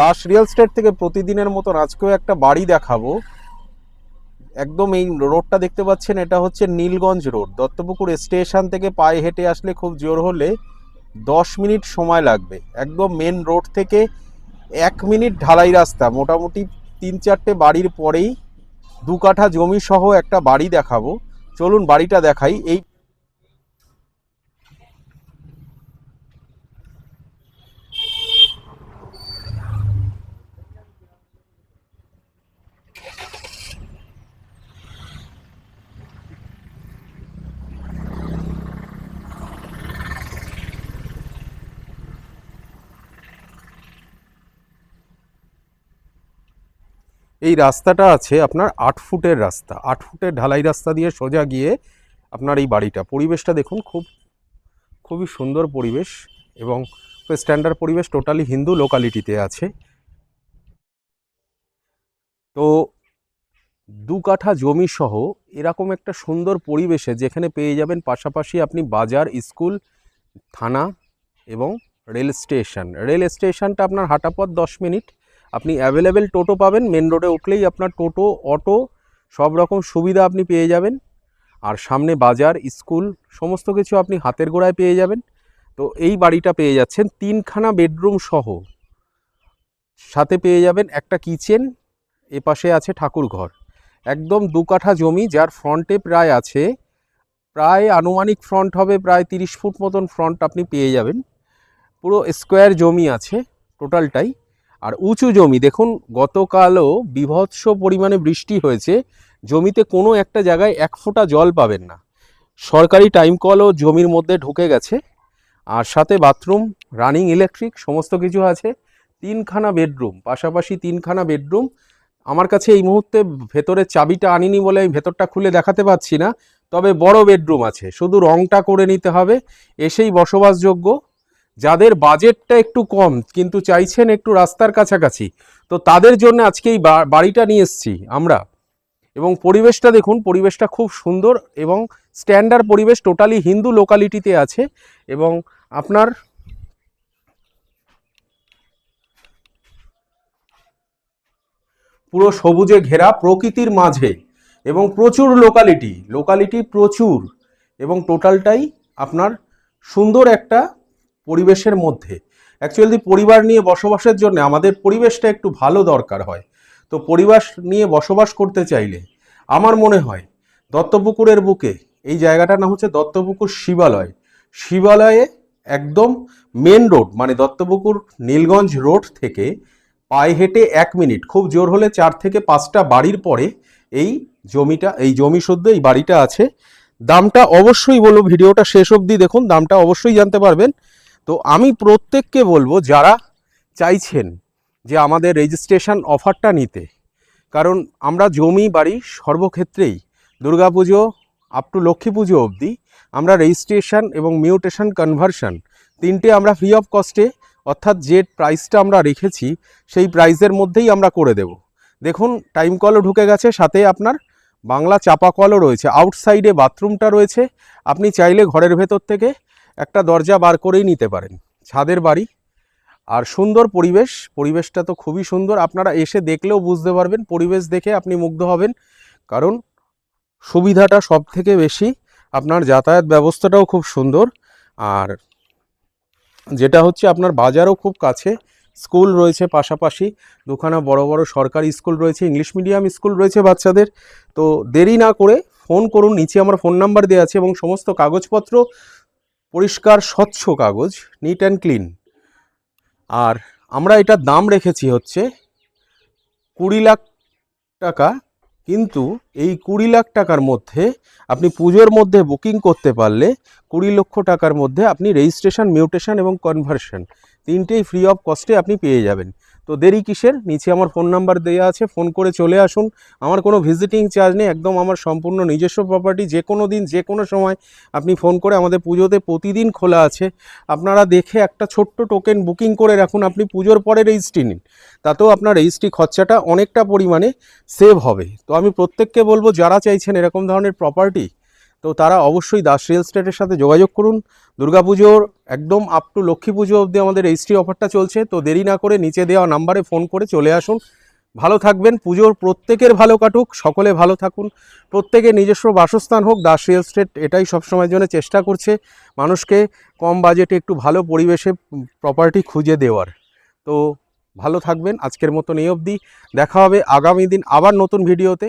Das real estate থেকে প্রতিদিনের মতন আজকেও একটা বাড়ি দেখাবো। একদম এই রোডটা দেখতে পাচ্ছেন, এটা হচ্ছে নীলগঞ্জ রোড। দত্তপুকুর স্টেশন থেকে পায়ে হেঁটে আসলে খুব জোর হলে দশ মিনিট সময় লাগবে। একদম মেন রোড থেকে এক মিনিট ঢালাই রাস্তা। মোটামুটি তিন চারটে বাড়ির পরেই দু কাঠা জমি সহ একটা বাড়ি দেখাবো। চলুন বাড়িটা দেখাই। এই এই রাস্তাটা আছে আপনার আট ফুটের রাস্তা। আট ফুটের ঢালাই রাস্তা দিয়ে সোজা গিয়ে আপনার এই বাড়িটা। পরিবেশটা দেখুন খুব, খুবই সুন্দর পরিবেশ এবং স্ট্যান্ডার্ড পরিবেশ টোটালি হিন্দু লোকালিটিতে আছে। তো দু কাঠা জমি সহ এরকম একটা সুন্দর পরিবেশে যেখানে পেয়ে যাবেন পাশাপাশি আপনি বাজার, স্কুল, থানা এবং রেল স্টেশন। রেল স্টেশনটা আপনার হাঁটাপথ দশ মিনিট আপনি অ্যাভেলেবেল টোটো পাবেন মেন রোডে উঠলেই আপনার টোটো অটো সব রকম সুবিধা আপনি পেয়ে যাবেন। আর সামনে বাজার স্কুল সমস্ত কিছু আপনি হাতের গোড়ায় পেয়ে যাবেন। তো এই বাড়িটা পেয়ে যাচ্ছেন, তিনখানা বেডরুম সহ। সাথে পেয়ে যাবেন একটা কিচেন এ পাশে আছে ঠাকুর ঘর। একদম দু কাঠা জমি, যার ফ্রন্টে প্রায় আছে, প্রায় আনুমানিক ফ্রন্ট হবে প্রায় তিরিশ ফুট মতন ফ্রন্ট আপনি পেয়ে যাবেন। পুরো স্কোয়ার জমি আছে টোটালটাই আর উঁচু জমি, দেখুন গতকালও বিভৎস পরিমাণে বৃষ্টি হয়েছে, জমিতে কোনো একটা জায়গায় এক ফোঁটা জল পাবেন না। সরকারি টাইম কলও জমির মধ্যে ঢুকে গেছে, আর সাথে বাথরুম রানিং ইলেকট্রিক সমস্ত কিছু আছে, তিনখানা বেডরুম পাশাপাশি তিনখানা বেডরুম আমার কাছে এই মুহূর্তে ভেতরের চাবিটা আনিনি বলে আমি ভেতরটা খুলে দেখাতে পাচ্ছি না, তবে বড় বেডরুম আছে, শুধু রংটা করে নিতে হবে, এসেই বসবাসযোগ্য। যাদের বাজেটটা একটু কম, কিন্তু চাইছেন একটু রাস্তার কাছাকাছি, তো তাদের জন্য আজকে এই বাড়িটা নিয়ে এসেছি আমরা। এবং পরিবেশটা দেখুন, পরিবেশটা খুব সুন্দর এবং স্ট্যান্ডার্ড পরিবেশ টোটালি হিন্দু লোকালিটিতে আছে। এবং আপনার পুরো সবুজে ঘেরা প্রকৃতির মাঝে এবং প্রচুর লোকালিটি লোকালিটি প্রচুর এবং টোটালটাই আপনার সুন্দর একটা পরিবেশের মধ্যে। অ্যাকচুয়ালি পরিবার নিয়ে বসবাসের জন্য আমাদের পরিবেশটা একটু ভালো দরকার হয়। তো পরিবার নিয়ে বসবাস করতে চাইলে আমার মনে হয় দত্তপুকুরের বুকে, এই জায়গাটার নাম হচ্ছে দত্তপুকুর শিবালয়। শিবালয়ে একদম মেন রোড মানে দত্তপুকুর নীলগঞ্জ রোড থেকে পায়ে হেঁটে এক মিনিট, খুব জোর হলে চার থেকে পাঁচটা বাড়ির পরে এই জমিটা, এই জমি শুদ্ধ এই বাড়িটা আছে। দামটা অবশ্যই বলব ভিডিওটা শেষ অবধি দেখুন, দামটা অবশ্যই জানতে পারবেন। তো আমি প্রত্যেককে বলব যারা চাইছেন যে আমাদের রেজিস্ট্রেশন অফারটা নিতে, কারণ আমরা জমি, বাড়ি সর্বক্ষেত্রেই দুর্গাপুজো আপ টু লক্ষ্মী পুজো অবধি আমরা রেজিস্ট্রেশন এবং মিউটেশন কনভার্সন তিনটে আমরা ফ্রি অফ কস্টে অর্থাৎ যে প্রাইসটা আমরা রেখেছি, সেই প্রাইসের মধ্যেই আমরা করে দেব। দেখুন টাইম কলও ঢুকে গেছে, সাথে আপনার বাংলা চাপা কলও রয়েছে আউটসাইডে বাথরুমটা রয়েছে, আপনি চাইলে ঘরের ভেতর থেকে একটা দরজা বার করেই নিতে পারেন। ছাদের বাড়ি। আর সুন্দর পরিবেশ। পরিবেশটা তো খুবই সুন্দর। আপনারা এসে দেখলেও বুঝতে পারবেন, পরিবেশ দেখে আপনি মুগ্ধ হবেন। কারণ সুবিধাটা সব থেকে বেশি। আপনার যাতায়াত ব্যবস্থাটাও খুব সুন্দর। আর যেটা হচ্ছে আপনার বাজারও খুব কাছে। স্কুল রয়েছে পাশাপাশি। দুখানা বড় বড় সরকারি স্কুল রয়েছে, ইংলিশ মিডিয়াম স্কুল রয়েছে বাচ্চাদের। তো দেরি না করে ফোন করুন। নিচে আমার ফোন নাম্বার দেওয়া আছে এবং সমস্ত কাগজপত্র পরিষ্কার, স্বচ্ছ কাগজ নিট অ্যান্ড ক্লিন আর আমরা এটার দাম রেখেছি হচ্ছে কুড়ি লাখ টাকা, কিন্তু এই কুড়ি লাখ টাকার মধ্যে আপনি পুজোর মধ্যে বুকিং করতে পারলে কুড়ি লক্ষ টাকার মধ্যে আপনি রেজিস্ট্রেশন মিউটেশন এবং কনভার্সন তিনটেই ফ্রি অফ কস্টে আপনি পেয়ে যাবেন। তো দেরি কিসের? নিচে আমার ফোন নাম্বার দেওয়া আছে ফোন করে চলে আসুন। আমার কোনো ভিজিটিং চার্জ নেই, একদম আমার সম্পূর্ণ নিজস্ব প্রপার্টি যে কোনো দিন, যে কোনো সময় আপনি ফোন করে আমাদের পুজোতে প্রতিদিন খোলা আছে। আপনারা দেখে একটা ছোট্ট টোকেন বুকিং করে রাখুন, আপনি পুজোর পরে রেজিস্ট্রি নিন। তাতেও আপনার রেজিস্ট্রি খরচাটা অনেকটা পরিমাণে সেভ হবে। তো আমি প্রত্যেককে বলব, যারা চাইছেন এরকম ধরনের প্রপার্টি তো তারা অবশ্যই দাস রিয়েল স্টেটের সাথে যোগাযোগ করুন। দুর্গাপুজোর একদম আপ টু লক্ষ্মী পুজো অবধি আমাদের এইচটি অফারটা চলছে, তো দেরি না করে নিচে দেওয়া নাম্বারে ফোন করে চলে আসুন। ভালো থাকবেন, পুজোর প্রত্যেকের ভালো কাটুক, সকলে ভালো থাকুন। প্রত্যেকের নিজস্ব বাসস্থান হোক, দাস রিয়েল স্টেট এটাই সবসময়ের জন্য চেষ্টা করছে মানুষকে কম বাজেটে একটু ভালো পরিবেশে প্রপার্টি খুঁজে দেওয়ার। তো ভালো থাকবেন, আজকের মতন এই অবধি। দেখা হবে আগামী দিন আবার নতুন ভিডিওতে